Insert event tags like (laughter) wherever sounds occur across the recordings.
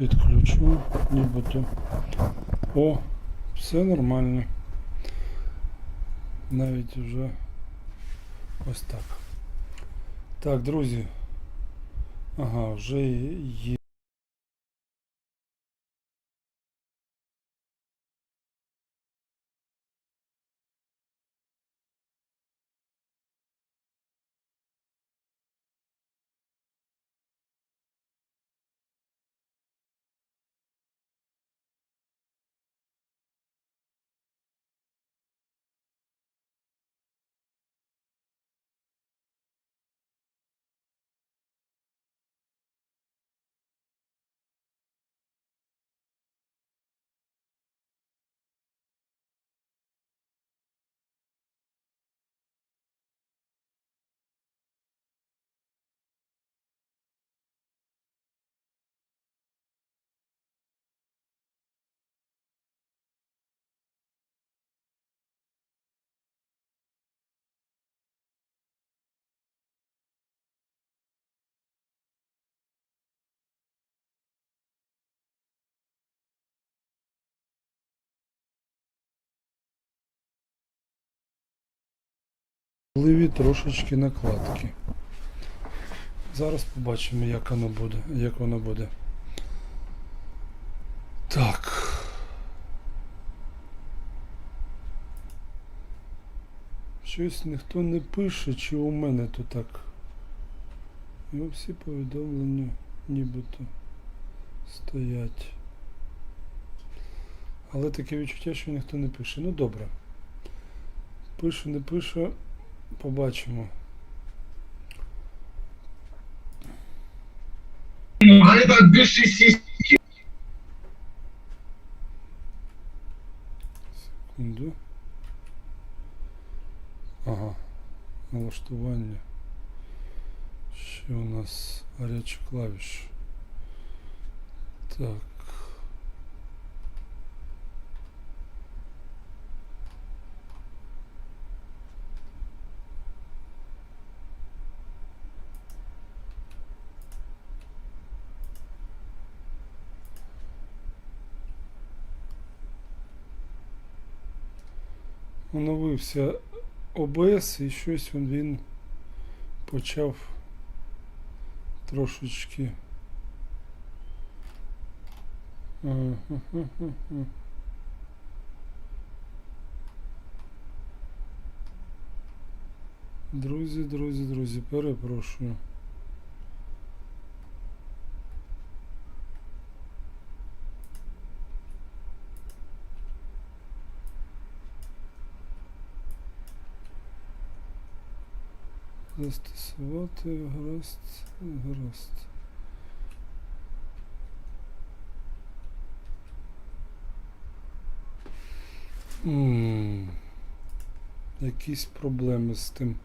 Підключу, нібито. О, все нормально. Навіть вже ось так. Так, друзі. Ага, вже є. Можливі трошечки накладки. Зараз побачимо, як воно буде. Як воно буде. Так. Щось ніхто не пише, чи у мене то так. І всі повідомлення нібито стоять. Але таке відчуття, що ніхто не пише. Ну добре. Пише, не пише, побачимо. А это дыши сиськи. Секунду. Ага. Налаштування. Ще у нас гарячі клавіші. Так. Оновився ОБС і щось він, почав трошечки. Ага-га-га-га. (laughs) Друзі, друзі, друзі, перепрошую. застосувати грост, грост. Якісь проблеми з тим.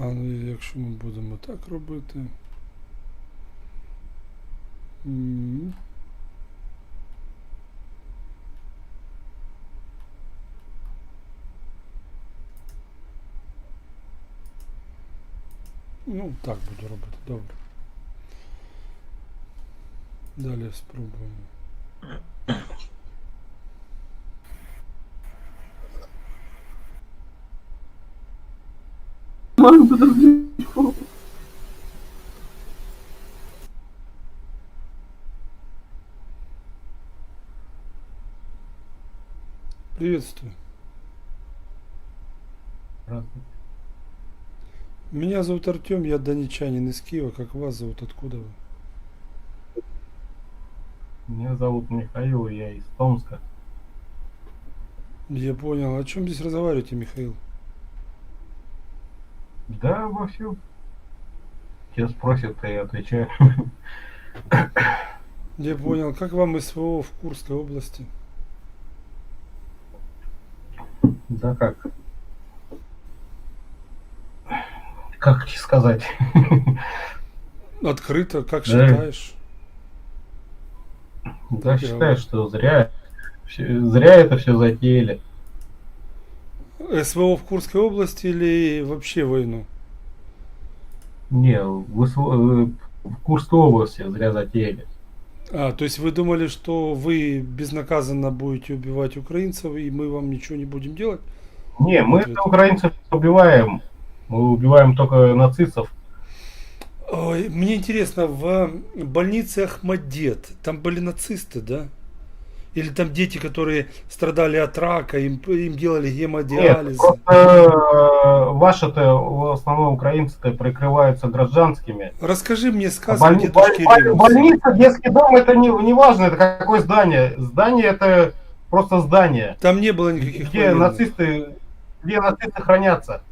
Але якщо ми будемо так робити. М -м. Ну, так буду робити, добре. Далі спробуємо. Подожди. Приветствую. Здравствуйте. Меня зовут Артем, я донечанин из Киева. Как вас зовут? Откуда вы? Меня зовут Михаил, я из Томска. Я понял. О чем здесь разговариваете, Михаил? Да, во всем. Тебя спросят, а я отвечаю. Я понял. Как вам СВО в Курской области? Да как? Как сказать? (laughs) Открыто, как Да. считаешь? Да, я считаю, что зря. Зря это все затеяли. СВО в Курской области или вообще войну? Не, вы св- э, в Курской области зря затеяли. А, то есть вы думали, что вы безнаказанно будете убивать украинцев, и мы вам ничего не будем делать? Не, мы украинцев убиваем. Мы убиваем только нацистов. Ой, мне интересно, в больнице Ахмадет там были нацисты, да? Или там дети, которые страдали от рака, им, им делали Нет, гемодиализ? просто э, ваши-то в основном украинцы-то прикрываются гражданскими. Расскажи мне А сказку дедушки боль- боль- Ремса. больница, детский дом, это не, не важно, это какое здание. Здание это просто здание, Там не было никаких где нацисты, где нацисты хранятся.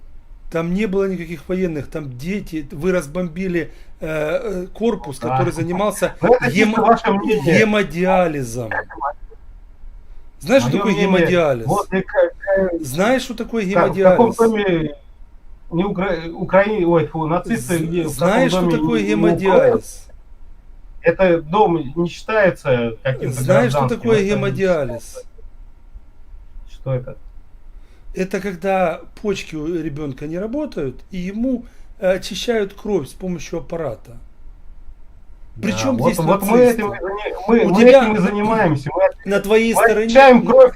Там не было никаких военных, там дети. Вы разбомбили э, э, корпус, Да. который занимался ваше мнение. гемодиализом. Знаешь, что такое мнение, гемодиализ? Вот и Знаешь, что такое в гемодиализ? доме не Укра... Украине, ой, фу, нацисты, где, Знаешь, что такое не- не гемодиализ? Это дом не считается каким-то Знаешь, что такое гемодиализ? Что это? Это когда почки у ребенка не работают, и ему очищают кровь с помощью аппарата. Причем Да, здесь вот, вот мы этим, мы, У мы тебя- этим и занимаемся. Мы На твоей стороне... очищаем кровь,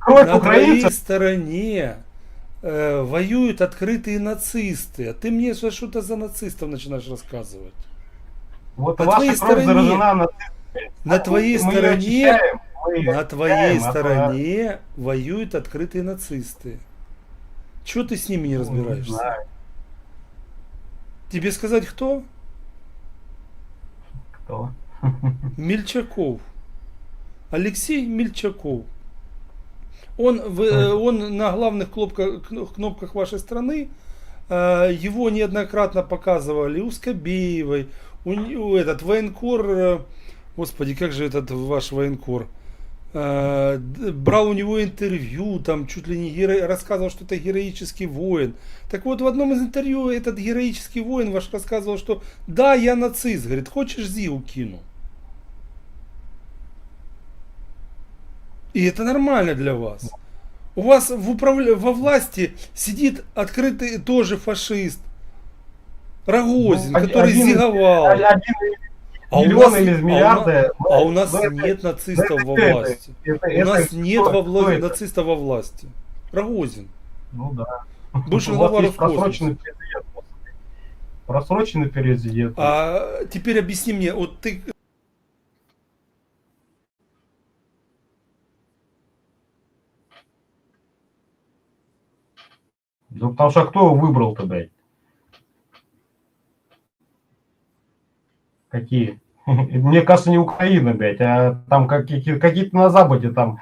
кровь На твоей украинцев. стороне э, воюют открытые нацисты. А ты мне что- что-то за нацистов начинаешь рассказывать. Вот на ваша твоей кровь стороне- заражена нацистами. На твоей Мы стороне, на твоей а то- стороне воюют открытые нацисты. Чего ты с ними не Ну, разбираешься? знаю. Тебе сказать кто? Кто? Мельчаков. Алексей Мельчаков. Он, в- э, он на главных кнопках, кнопках вашей страны, э, его неоднократно показывали у Скобеевой, у, не- у этот военкор, э, господи, как же этот ваш военкор, брал у него интервью, там чуть ли не геро- рассказывал, что это героический воин. Так вот, в одном из интервью этот героический воин ваш рассказывал, что да, я нацист, говорит, хочешь ЗИУ кину? И это нормально для вас. У вас в управля... во власти сидит открытый тоже фашист. Рогозин, Ну, который один- зиговал. Один А у миллион нас- или а у миллиарды. А у нас это- нет нацистов это- во это- власти. это- У это нас кто- нет во кто власти это? нацистов во власти. Рогозин. Ну да. Бывший (laughs) У глава Роскосмоса. просроченный президент. А теперь объясни мне, вот ты Ну, потому что кто его выбрал-то, блядь? Какие? (laughs) Мне кажется, не Украина, блядь, а там какие- какие-то на Западе, там,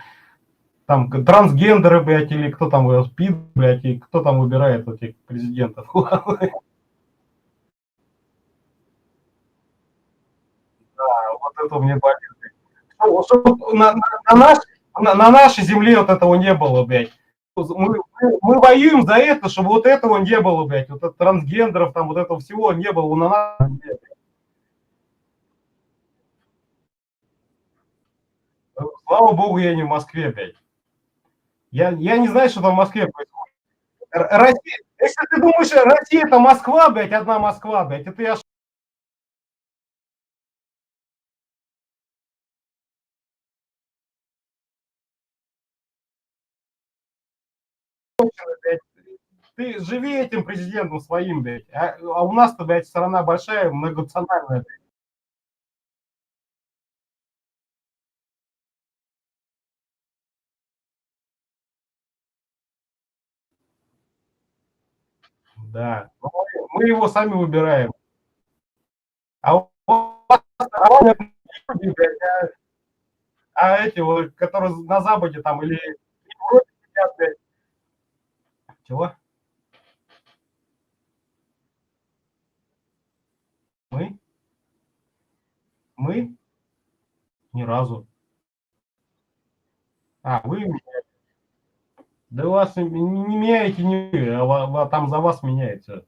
там трансгендеры, блядь, или кто там э, спит, блядь, и кто там выбирает этих президентов. (laughs) Да, вот это мне болит. что На, на- на наш- на- на нашей земле вот этого не было, блядь. Мы, мы- воюем за это, чтобы вот этого не было, блядь, вот это трансгендеров, там вот этого всего не было на нашей земле, блядь. Слава богу, я не в Москве, блядь. Я, я не знаю, что там в Москве происходит. Россия, если ты думаешь, Россия это Москва, блядь, одна Москва, блядь, это я блядь. Ты живи этим президентом своим, блядь. А, а у нас-то, блядь, страна большая, многонациональная, блядь. Да. Ну, Мы, его сами выбираем. А у вас, а а, эти вот, которые на Западе там или. Чего? Мы? Мы? Ни разу. А, вы меняете. Да вас не, меняете не а там за вас меняется.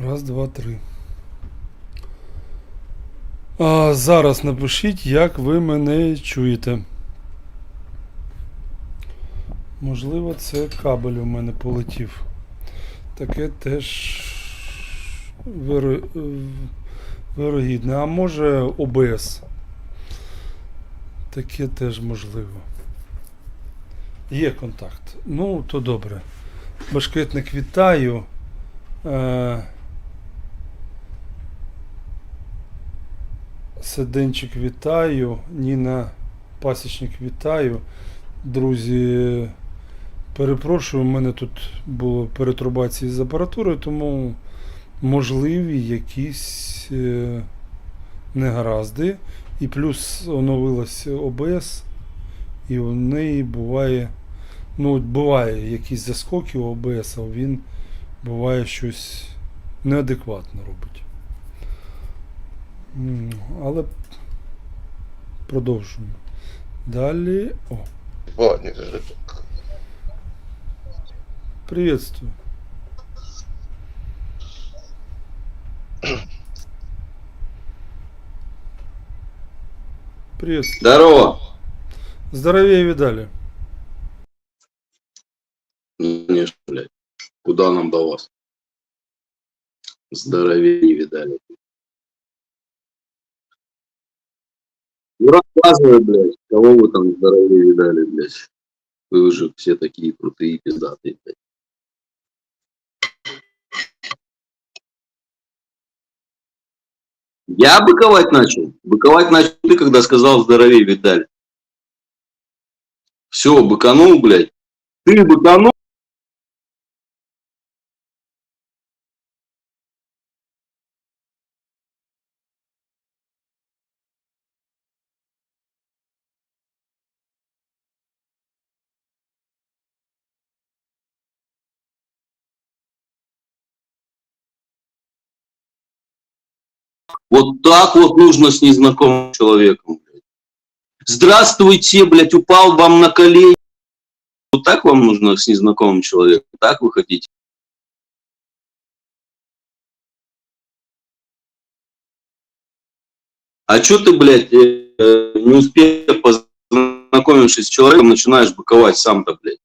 Раз, два, три. А, зараз напишіть, як ви мене чуєте. Можливо, це кабель у мене полетів. Таке теж виро... вирогідне. А може ОБС. Таке теж можливо. Є контакт. Ну, то добре. Башкетник вітаю. Е... Седенчик вітаю. Ніна Пасічник вітаю. Друзі, перепрошую, у мене тут було перетрубації з апаратурою, тому можливі якісь е, негаразди. І плюс оновилась ОБС, і у неї буває. Ну, буває якісь заскоки у ОБС, а він буває щось неадекватно робить. Але продовжуємо. Далі. О, Ладно, приветствую. Приветствую. Здорово. Здоровее видали. Конечно, блядь. Куда нам до вас? Здоровее не видали. Ну, рассказывай, блядь, кого вы там здоровее видали, блядь. Вы же все такие крутые пиздатые, блядь. Я быковать начал. Быковать начал ты, когда сказал здоровее видали. Все, быканул, блядь. Ты быканул. Вот так вот нужно с незнакомым человеком. Здравствуйте, блядь, упал вам на колени. Вот так вам нужно с незнакомым человеком? Так вы хотите? А чё ты, блядь, э, э, не успев познакомившись с человеком, начинаешь быковать сам-то, блядь?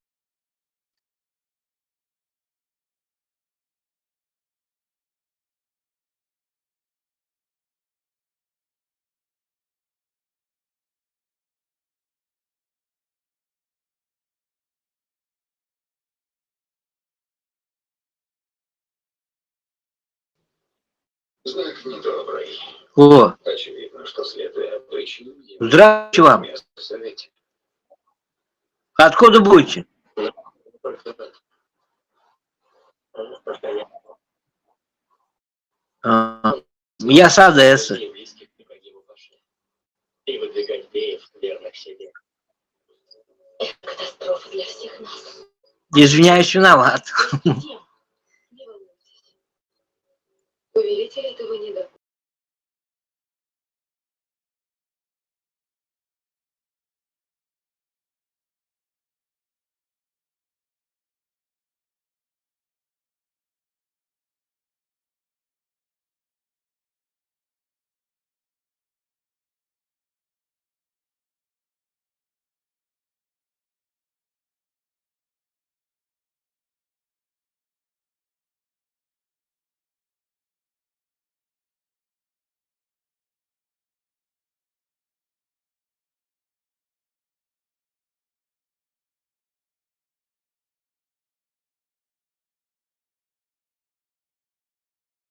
О, Очевидно, что следуя обычаю, здравствуйте вам. Откуда будете? А, Я с Одессы. И близких к погибу пошли. И выдвигать геев, верных себе. Катастрофа для всех нас. Извиняюсь, виноват. Не волнуйтесь. Повелитель это